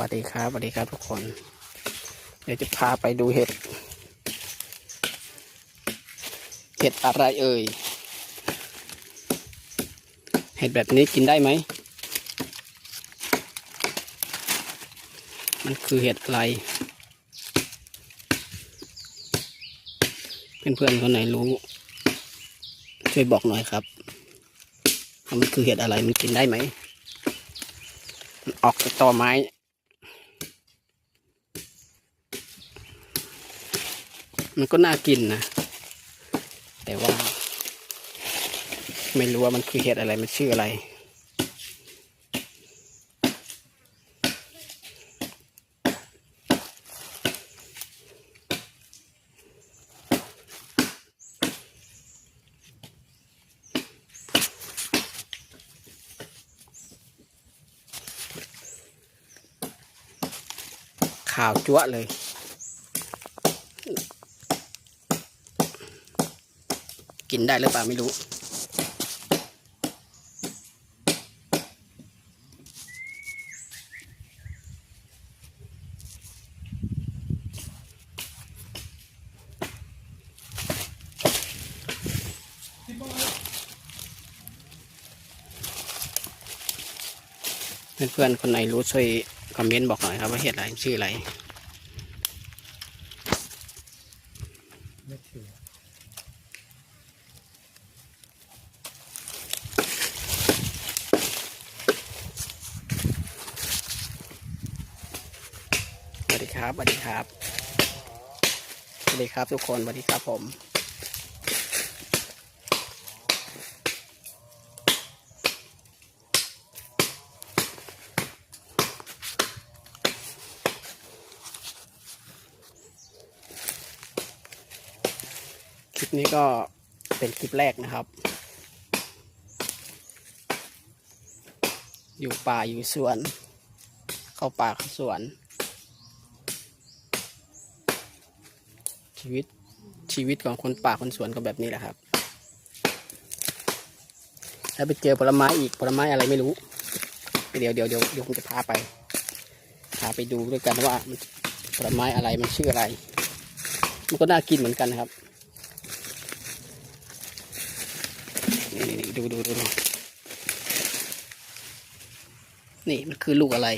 วัสดีครับสวัสดีครับทุกคน เดี๋ยวจะพาไปดูเห็ด เห็ดอะไรเอ่ย เห็ดแบบนี้กินได้ไหม มันคือเห็ดอะไร เพื่อนๆคนไหนรู้ ช่วยบอกหน่อยครับมันคือเห็ดอะไรมันกินได้ไหมมันออกจากตอไม้ มันก็น่ากินนะ แต่ว่า ไม่รู้ว่ามันคือเห็ดอะไร มันชื่ออะไร ข่าวจั๊วเลย กินได้หรือเปล่าไม่รู้ เพื่อนๆ คนไหนรู้ช่วยคอมเมนต์บอกหน่อยครับว่าเห็ดอะไรชื่ออะไร ไม่ถือ สวัสดีครับสวัสดีครับสวัสดีครับทุกคนสวัสดีครับผมคลิปนี้ก็เป็นคลิปแรกนะครับ อยู่ป่าอยู่สวน เข้าป่าเข้าสวน ชีวิตชีวิตของคนป่าคนสวนก็แบบนี้แหละครับถ้าไปเจอผลไม้อีกผลไม้อะไรไม่รู้ เดี๋ยวเดี๋ยวเดี๋ยวเดี๋ยวผมจะพาไปพาไปดูด้วยกันว่าผลไม้อะไรมันชื่ออะไร มันก็น่ากินเหมือนกันนะครับนี่ดูดูดูนี่มันคือลูกอะไร